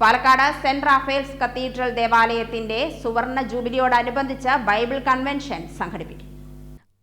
Palakkad saint Raphael's cathedral ദേവാലയത്തിന്റെ സുവർണ ജൂബിലിയോടനുബന്ധിച്ച് ബൈബിൾ കൺവെൻഷൻ സംഘടിപ്പിക്കും.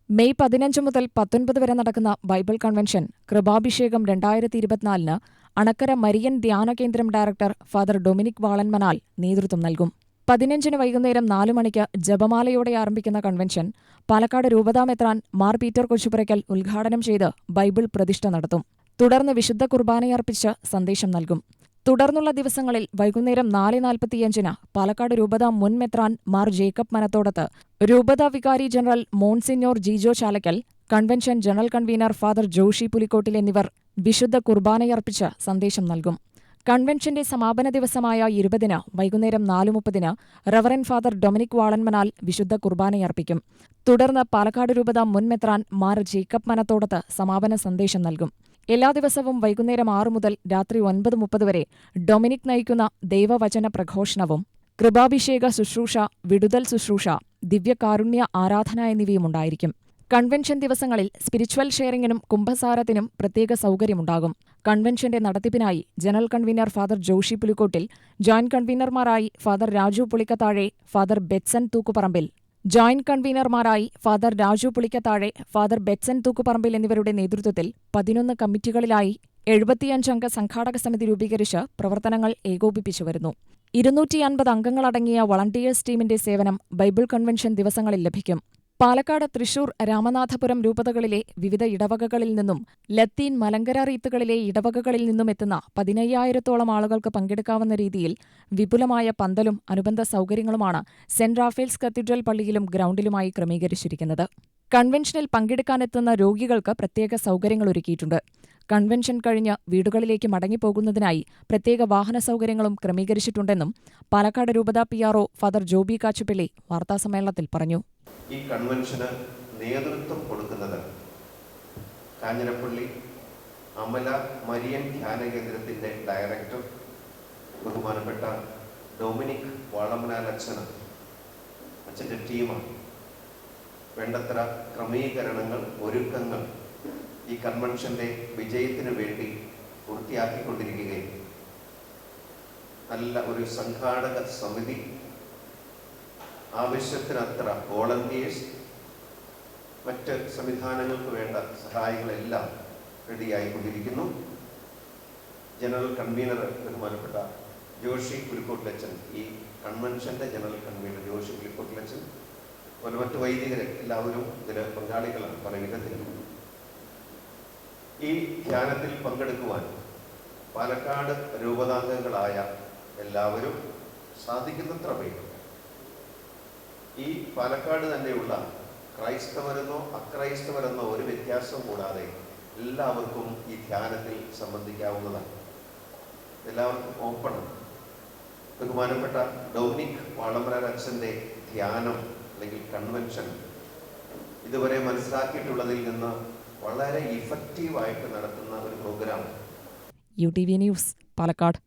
മെയ് പതിനഞ്ച് മുതൽ പത്തൊൻപത് വരെ നടക്കുന്ന ബൈബിൾ കൺവെൻഷൻ കൃപാഭിഷേകം രണ്ടായിരത്തി ഇരുപത്തിനാലിന് അണക്കര മരിയൻ ധ്യാന കേന്ദ്രം ഡയറക്ടർ ഫാദർ ഡൊമിനിക് വാളൻമനാൽ നേതൃത്വം നൽകും. പതിനഞ്ചിന് വൈകുന്നേരം നാലു മണിക്ക് ജപമാലയോടെ ആരംഭിക്കുന്ന കൺവെൻഷൻ പാലക്കാട് രൂപതാമെത്രാൻ മാർ പീറ്റർ കൊച്ചുപുരയ്ക്കൽ ഉദ്ഘാടനം ചെയ്ത് ബൈബിൾ പ്രതിഷ്ഠ നടത്തും. തുടർന്ന് വിശുദ്ധ കുർബാനയർപ്പിച്ച് സന്ദേശം നൽകും. തുടർന്നുള്ള ദിവസങ്ങളിൽ വൈകുന്നേരം നാല് നാൽപ്പത്തിയഞ്ചിന് പാലക്കാട് രൂപത മുൻ മെത്രാൻ മാർ ജേക്കബ് മനത്തോടത്ത്. രൂപത വികാരി general monsignor Jijo Chalakkal convention general convener father Joshi Pulikkottil എന്നിവർ വിശുദ്ധ കുർബാനയർപ്പിച്ച് സന്ദേശം നൽകും. കൺവെൻഷന്റെ സമാപന ദിവസമായ ഇരുപതിന് വൈകുന്നേരം നാലു മുപ്പതിന് റവറൻ ഫാദർ ഡൊമിനിക് വാളൻമനാൽ വിശുദ്ധ കുർബാനയർപ്പിക്കും തുടർന്ന് പാലക്കാട് രൂപത മുൻ മെത്രാൻ മാർ ജേക്കബ് മനത്തോടത്ത് സമാപന സന്ദേശം നൽകും. എല്ലാ ദിവസവും വൈകുന്നേരം ആറു മുതൽ രാത്രി ഒൻപത് മുപ്പത് വരെ ഡൊമിനിക് നയിക്കുന്ന ദൈവവചന പ്രഘോഷണവും കൃപാഭിഷേക ശുശ്രൂഷ വിടുതൽ ശുശ്രൂഷ ദിവ്യകാരുണ്യ ആരാധന എന്നിവയുമുണ്ടായിരിക്കും കൺവെൻഷൻ ദിവസങ്ങളിൽ സ്പിരിച്വൽ ഷെയറിംഗിനും കുംഭസാരത്തിനും പ്രത്യേക സൗകര്യമുണ്ടാകും. കൺവെൻഷന്റെ നടത്തിപ്പിനായി general convener father Joshi Pulikkottil joint കൺവീനർമാരായി father Raju Pulikkathazhe father Betson Thookkuparambil joint കൺവീനർമാരായി father Raju Pulikkathazhe father Betson Thookkuparambil എന്നിവരുടെ നേതൃത്വത്തിൽ പതിനൊന്ന് കമ്മിറ്റികളിലായി എഴുപത്തിയഞ്ചംഗ സംഘാടക സമിതി രൂപീകരിച്ച് പ്രവർത്തനങ്ങൾ ഏകോപിപ്പിച്ചു വരുന്നു. ഇരുന്നൂറ്റി അൻപത് അംഗങ്ങളടങ്ങിയ വളണ്ടിയേഴ്സ് ടീമിന്റെ സേവനം ബൈബിൾ കൺവെൻഷൻ ദിവസങ്ങളിൽ ലഭിക്കും. പാലക്കാട് തൃശൂർ രാമനാഥപുരം രൂപതകളിലെ വിവിധ ഇടവകകളിൽ നിന്നും ലത്തീൻ മലങ്കര റീത്തുകളിലെ ഇടവകകളിൽ നിന്നും എത്തുന്ന പതിനയ്യായിരത്തോളം ആളുകൾക്ക് പങ്കെടുക്കാവുന്ന രീതിയിൽ വിപുലമായ പന്തലും അനുബന്ധ സൗകര്യങ്ങളുമാണ് സെന്റ് റാഫേൽസ് കത്തീഡ്രൽ പള്ളിയിലും ഗ്രൗണ്ടിലുമായി ക്രമീകരിച്ചിരിക്കുന്നത്. കൺവെൻഷനിൽ പങ്കെടുക്കാനെത്തുന്ന രോഗികൾക്ക് പ്രത്യേക സൗകര്യങ്ങൾ ഒരുക്കിയിട്ടുണ്ട്. കൺവെൻഷൻ കഴിഞ്ഞ് വീടുകളിലേക്ക് മടങ്ങിപ്പോകുന്നതിനായി പ്രത്യേക വാഹന സൗകര്യങ്ങളും ക്രമീകരിച്ചിട്ടുണ്ടെന്നും പാലക്കാട് രൂപത P RO father Joby Kachupilly വാർത്താസമ്മേളനത്തിൽ പറഞ്ഞു. ഈ കൺവെൻഷന് നേതൃത്വം കൊടുക്കുന്നത് കാഞ്ഞിരപ്പള്ളി അമല മരിയൻ ധ്യാന കേന്ദ്രത്തിന്റെ ഡയറക്ടർ ബഹുമാനപ്പെട്ട ഡൊമിനിക് വാളമനാൽ അച്ഛന് അച്ഛന്റെ ടീമാണ്. വേണ്ടത്ര ക്രമീകരണങ്ങൾ ഒരുക്കങ്ങൾ ഈ കൺവെൻഷന്റെ വിജയത്തിന് വേണ്ടി പൂർത്തിയാക്കിക്കൊണ്ടിരിക്കുകയും നല്ല ഒരു സംഘാടക സമിതി ആവശ്യത്തിനത്ര വോളണ്ടിയേഴ്സ് മറ്റ് സംവിധാനങ്ങൾക്ക് വേണ്ട സഹായങ്ങളെല്ലാം റെഡിയായിക്കൊണ്ടിരിക്കുന്നു. ജനറൽ കൺവീനർ ബഹുമാനപ്പെട്ട ജോഷി പുലിക്കോട്ടിലച്ചൻ ഈ കൺവെൻഷന്റെ ജനറൽ കൺവീനർ ജോഷി പുലിക്കോട്ടിലച്ചൻ അതുപോലെ മറ്റു വൈദികരെ എല്ലാവരും ഇതിൽ പങ്കാളികളാണ് പല വിധത്തിലും ഈ ധ്യാനത്തിൽ പങ്കെടുക്കുവാൻ പാലക്കാട് രൂപതാംഗങ്ങളായ എല്ലാവരും സാധിക്കുന്നത്ര പേര് ഈ പാലക്കാട് തന്നെയുള്ള ക്രൈസ്തവരെന്നോ അക്രൈസ്തവരെന്നോ ഒരു വ്യത്യാസം കൂടാതെ എല്ലാവർക്കും ഈ ധ്യാനത്തിൽ സംബന്ധിക്കാവുന്നതാണ്. എല്ലാവർക്കും ഓപ്പൺ ബഹുമാനപ്പെട്ട ഡൊമിനിക് വാളമരാർ അച്ഛന്റെ ധ്യാനം അല്ലെങ്കിൽ കൺവെൻഷൻ ഇതുവരെ മനസ്സിലാക്കിയിട്ടുള്ളതിൽ നിന്ന് വളരെ ഇഫക്റ്റീവായിട്ട് നടത്തുന്ന ഒരു program U T V news Palakkad.